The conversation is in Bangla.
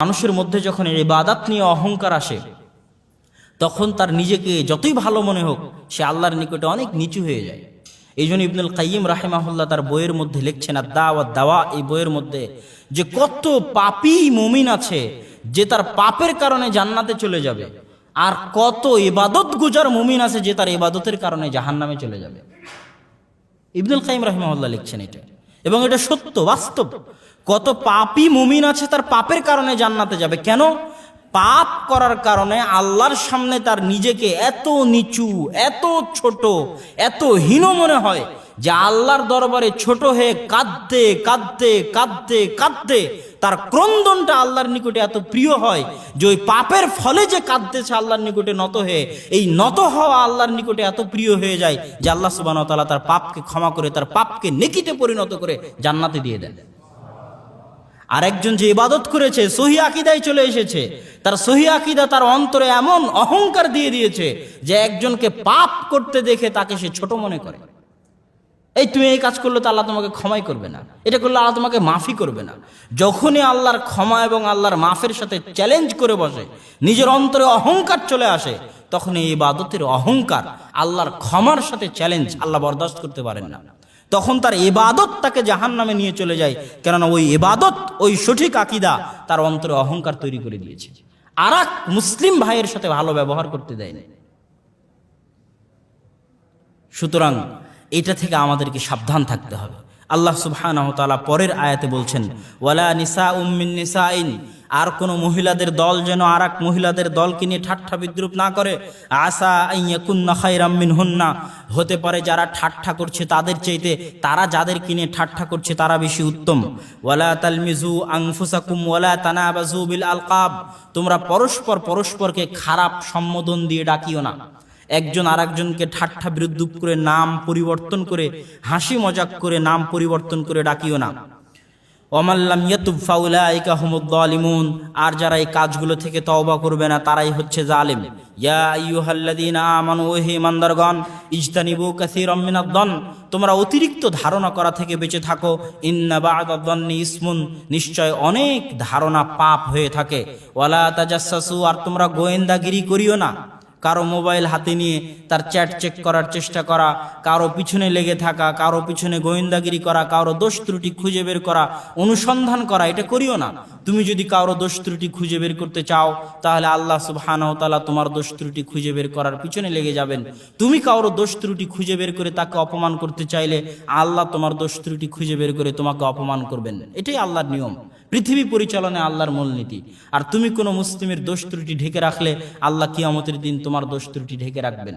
মানুষের মধ্যে যখন এই বাদাত নিয়ে অহংকার আসে, তখন তার নিজেকে যতই ভালো মনে হোক, সে আল্লাহর নিকটে অনেক নিচু হয়ে যায়। এই জন্য ইবনুল কাইম রাহেমাহুল্লাহ তার বইয়ের মধ্যে লিখছেন আর দাওয়া দাওয়া এই বইয়ের মধ্যে যে কত পাপি মমিন আছে, যে তার পাপের কারণে জান্নাতে চলে যাবে, আর কত ইবাদত গুজার মুমিন আছে, যে তার ইবাদতের কারণে জাহান্নামে চলে যাবে। ইবনুল কাইম রাহিমাহুল্লাহ লিখছেন এটা। এবং এটা সত্য, বাস্তব। কত পাপি মুমিন আছে তার পাপের কারণে জান্নাতে যাবে। কেন? পাপ করার কারণে আল্লাহর সামনে তার নিজেকে এত নিচু, এত ছোট, এত হীন মনে হয় যে আল্লাহর দরবারে ছোট হয়ে কাঁদতে কাঁদতে কাঁদতে কাঁদতে তার ক্রন্দনটা আল্লাহর নিকটে এত প্রিয় হয় যে ওই পাপের ফলে যে কাঁদতেছে আল্লাহর নিকটে নত হয়ে, এই নত হওয়া আল্লাহর নিকটে এত প্রিয় হয়ে যায় যে আল্লাহ সুবাহ তাআলা তার পাপকে ক্ষমা করে, তার পাপকে নেকিতে পরিণত করে জান্নাতে দিয়ে দেন। আরেকজন যে ইবাদত করেছে, সহি আকিদায় চলে এসেছে, তার সহি আকিদা তার অন্তরে এমন অহংকার দিয়ে দিয়েছে যে একজনকে পাপ করতে দেখে তাকে সে ছোট মনে করে। এই তুমি এই কাজ করলে তো আল্লাহ তোমাকে ক্ষমাই করবে না। এটা করলে আল্লাহ তোমাকে মাফি করবে না। যখনই আল্লাহর ক্ষমা এবং আল্লাহর মাফের সাথে চ্যালেঞ্জ করে বসে, নিজের অন্তরে অহংকার চলে আসে তখন এই ইবাদতের অহংকার আল্লাহর ক্ষমার সাথে চ্যালেঞ্জ আল্লাহ বরদাস্ত করতে পারেন না। তখন তার এবাদত তাকে জাহান নামে নিয়ে চলে যায়, কেননা ওই এবাদত ওই সঠিক আকিদা তার অন্তরে অহংকার তৈরি করে দিয়েছে। আর মুসলিম ভাইয়ের সাথে ভালো ব্যবহার করতে দেয়নি। সুতরাং এটা থেকে আমাদেরকে সাবধান থাকতে হবে। আল্লাহ সুবহানাহু ওয়া পরের আয়াতে বলছেন, ওয়ালা নিসা উম্মিন নিসা নিসাইন আর কোনো মহিলাদের দল যেন আর এক মহিলাদের দলকে নিয়ে ঠাট্টা বিদ্রুপ না করে, আসা আইয়াকুন্না খায়রাম মিনহুন্না হতে পারে যারা ঠাট্টা করছে তাদের চাইতে, তারা যাদের কিনে ঠাট্টা করছে তারা বেশি উত্তম। ওয়ালা তালমিজু আনফুসাকুম ওয়ালা তানাবাজু বিল আলকাব তোমরা পরস্পর পরস্পরকে খারাপ সম্বোধন দিয়ে ডাকিও না। একজন আরেকজনকে ঠাট্টা বিরুদ্ধ করে নাম পরিবর্তন করে, হাসি মজাক করে নাম পরিবর্তন করে ডাকিও না। অমাল্লাম ইয়াতুব ফাউলাইকা হুমুদ্দালিমুন আর যারা এই কাজগুলো থেকে তওবা করবে না, তারাই হচ্ছে জালিম। ইয়া আইয়ুহাল্লাযীনা আমানু ওহে ইমানদারগণ, ইজতানিবু কাসীরাম মিনাদ-দন তোমরা অতিরিক্ত ধারণা করা থেকে বেঁচে থাকো। ইন্না বা'দাদ-দন্নি ইসমুন। নিশ্চয় অনেক ধারণা পাপ হয়ে থাকে। ওয়ালা তাজাসসু আর তোমরা গোয়েন্দাগিরি করিও না। কারও মোবাইল হাতে নিয়ে তার চ্যাট চেক করার চেষ্টা করা, কারও পিছনে লেগে থাকা, কারও পিছনে গোয়েন্দাগিরি করা, কারও দোষ ত্রুটি খুঁজে বের করা, অনুসন্ধান করা, এটা করিও না। তুমি যদি কারও দোষ ত্রুটি খুঁজে বের করতে চাও, তাহলে আল্লাহ সুবহানাহু তোমার দোষ ত্রুটি খুঁজে বের করার পিছনে লেগে যাবেন। তুমি কারও দোষ ত্রুটি খুঁজে বের করে তাকে অপমান করতে চাইলে আল্লাহ তোমার দোষ ত্রুটি খুঁজে বের করে তোমাকে অপমান করবেন। এটাই আল্লাহর নিয়ম। পৃথিবী পরিচালনায় আল্লাহর মূলনীতি। আর তুমি কোনো মুসলিমের দোষ ত্রুটি ঢেকে রাখলে আল্লাহ কিয়ামতের দিন তোমার দোষ ত্রুটি ঢেকে রাখবেন।